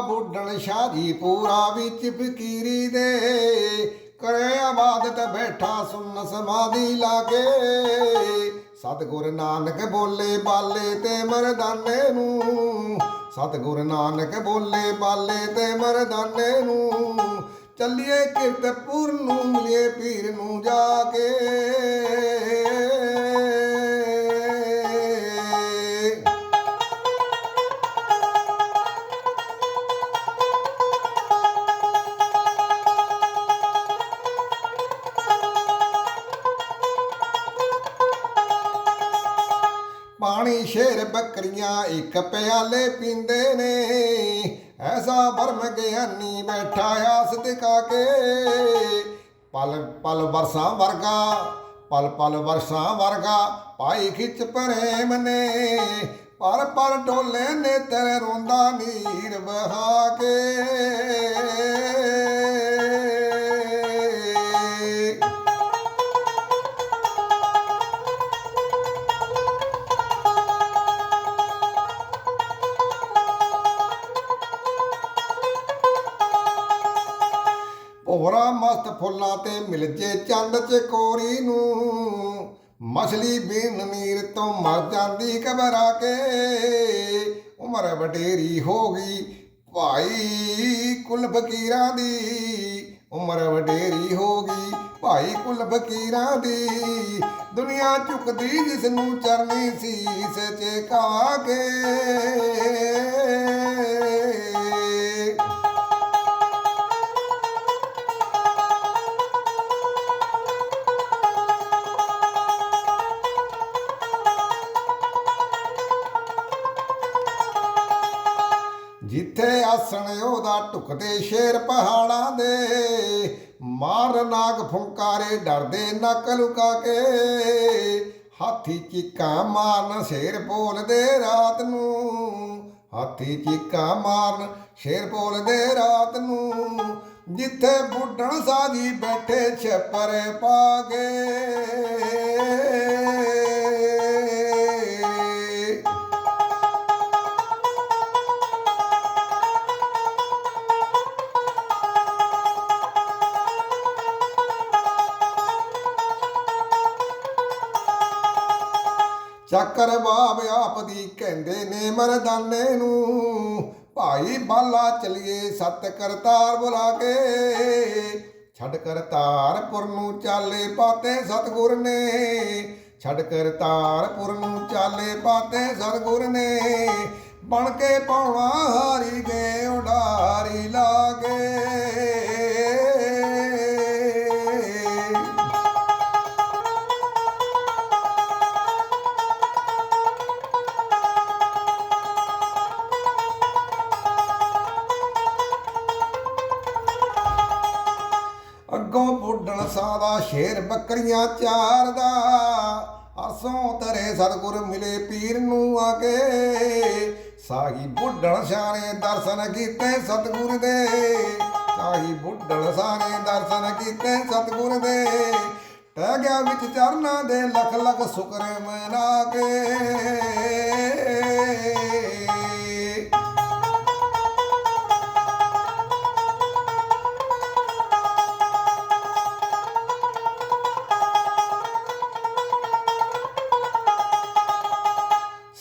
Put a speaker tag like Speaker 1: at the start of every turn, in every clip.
Speaker 1: ਬੁੱਢਣ ਸ਼ਾਹ ਪੂਰਾ ਵਿੱਚ ਫਕੀਰੀ ਦੇ ਕਰੇ ਆਬਾਦਤ ਬੈਠਾ ਸੁਨ ਸਮਾਧੀ ਲਾਗੇ ਸਤਿਗੁਰ ਨਾਨਕ ਬੋਲੇ ਬਾਲੇ ਤੇ ਮਰਦਾਨੇ ਨੂੰ। ਸਤਿਗੁਰ ਨਾਨਕ ਬੋਲੇ ਬਾਲੇ ਤੇ ਮਰਦਾਨੇ ਨੂੰ। ਚੱਲੀਏ ਕਿਰਤਪੁਰ ਨੂੰ ਮਿਲੇ ਪੀਰ ਨੂੰ ਜਾ ਕੇ। ਪਾਣੀ ਸ਼ੇਰ ਬੱਕਰੀਆਂ ਇੱਕ ਪਿਆਲੇ ਪੀਂਦੇ ਨੇ। ਐਸਾ ਬਰਮ ਗਿਆਨੀ ਬੈਠਾ ਆਸ ਟਿਕਾ ਕੇ ਪਲ ਪਲ ਵਰਸਾਂ ਵਰਗਾ, ਪਲ ਪਲ ਵਰਸਾਂ ਵਰਗਾ ਪਾਈ ਖਿੱਚ ਪ੍ਰੇਮ ਨੇ। ਪਰ ਪਰ ਢੋਲੇ ਨੇ ਤੇਰੇ ਰੋਂਦਾ ਨੀਰ ਵਹਾ ਕੇ। ਭੋਰਾ ਮਸਤ ਫੁੱਲਾਂ ਤੇ ਮਿਲ ਜੇ ਚੰਦ ਚਕੋਰੀ ਨੂੰ। ਮਛਲੀ ਬੀਨ ਨੀਰ ਤੋਂ ਮਰ ਜਾਂਦੀ ਘਬਰਾ ਕੇ। ਉਮਰ ਵਡੇਰੀ ਹੋ ਗਈ ਭਾਈ ਕੁਲ ਫਕੀਰਾਂ ਦੀ। ਉਮਰ ਵਡੇਰੀ ਹੋ ਗਈ ਭਾਈ ਕੁਲ ਫਕੀਰਾਂ ਦੀ। ਦੁਨੀਆ ਝੁਕਦੀ ਜਿਸ ਨੂੰ ਚਰਨੀ ਸੀਸ ਚੇਕਾ ਕੇ। ਜਿੱਥੇ ਆਸਣ ਉਹਦਾ ਟੁਕਦੇ ਸ਼ੇਰ ਪਹਾੜਾਂ ਦੇ। ਮਾਰ ਨਾਗ ਫੁੰਕਾਰੇ ਡਰਦੇ ਨੱਕ ਲੁਕਾ ਕੇ। ਹਾਥੀ ਚੀਕਾਂ ਮਾਰਨ ਸ਼ੇਰ ਬੋਲਦੇ ਰਾਤ ਨੂੰ। ਹਾਥੀ ਚੀਕਾਂ ਮਾਰਨ ਸ਼ੇਰ ਬੋਲਦੇ ਰਾਤ ਨੂੰ। ਜਿੱਥੇ ਬੁੱਢਣ ਸਾਜੀ ਬੈਠੇ ਛੱਪਰ ਪਾਗੇ ਚੱਕਰ ਬਾਬ ਆਪ ਦੀ ਕਹਿੰਦੇ ਨੇ ਮਰਦਾਨੇ ਨੂੰ। ਭਾਈ ਬਾਲਾ ਚਲੀਏ, ਸਤ ਕਰਤਾਰ ਬੁਲਾ ਕੇ। ਛੱਡ ਕਰਤਾਰਪੁਰ ਨੂੰ ਚਾਲੇ ਪਾਤੇ ਸਤਗੁਰ ਨੇ। ਛੱਡ ਕਰਤਾਰਪੁਰ ਨੂੰ ਚਾਲੇ ਪਾਤੇ ਸਤਗੁਰ ਨੇ। ਬਣ ਕੇ ਪਾਉਣਾ ਹਾਰੀ ਗਏ ਬੁੱਢਣ ਸਾਦਾ ਸ਼ੇਰ ਬੱਕਰੀਆਂ ਚਾਰਦਾ। ਅਰਸੋਂ ਤਰੇ ਸਤਗੁਰ ਮਿਲੇ ਪੀਰ ਨੂੰ ਆ ਕੇ। ਸਾਹੀ ਬੁੱਢਣ ਸ਼ਾਨੇ ਦਰਸ਼ਨ ਕੀਤੇ ਸਤਗੁਰ ਦੇ। ਸਾਹੀ ਬੁੱਢਣ ਸਾਨੇ ਦਰਸ਼ਨ ਕੀਤੇ ਸਤਗੁਰ ਦੇ। ਟਹਿ ਗਿਆ ਵਿੱਚ ਚਰਨਾਂ ਦੇ ਲੱਖ ਲੱਖ ਸ਼ੁਕਰ ਮਨਾ ਕੇ।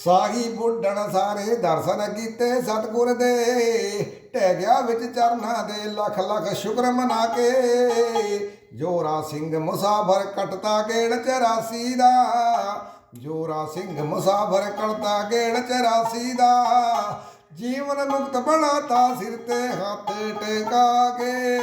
Speaker 1: ਸਾਹੀ ਬੁੱਢਣ ਸਾਰੇ ਦਰਸ਼ਨ ਕੀਤੇ ਸਤਗੁਰ ਦੇ। ਟਹਿ ਗਿਆ ਵਿੱਚ ਚਰਨਾਂ ਦੇ ਲੱਖ ਲੱਖ ਸ਼ੁਕਰ ਮਨਾ ਕੇ। ਜੋਰਾ ਸਿੰਘ ਮੁਸਾਫਰ ਕਟਤਾ ਗੇੜ 84 ਦਾ। ਜੋਰਾ ਸਿੰਘ ਮੁਸਾਫਰ ਕਟਤਾ ਗੇੜ 84 ਦਾ। ਜੀਵਨ ਮੁਕਤ ਬਣਾਤਾ ਸਿਰ ਤੇ ਹੱਥ ਟਿਕਾ ਕੇ।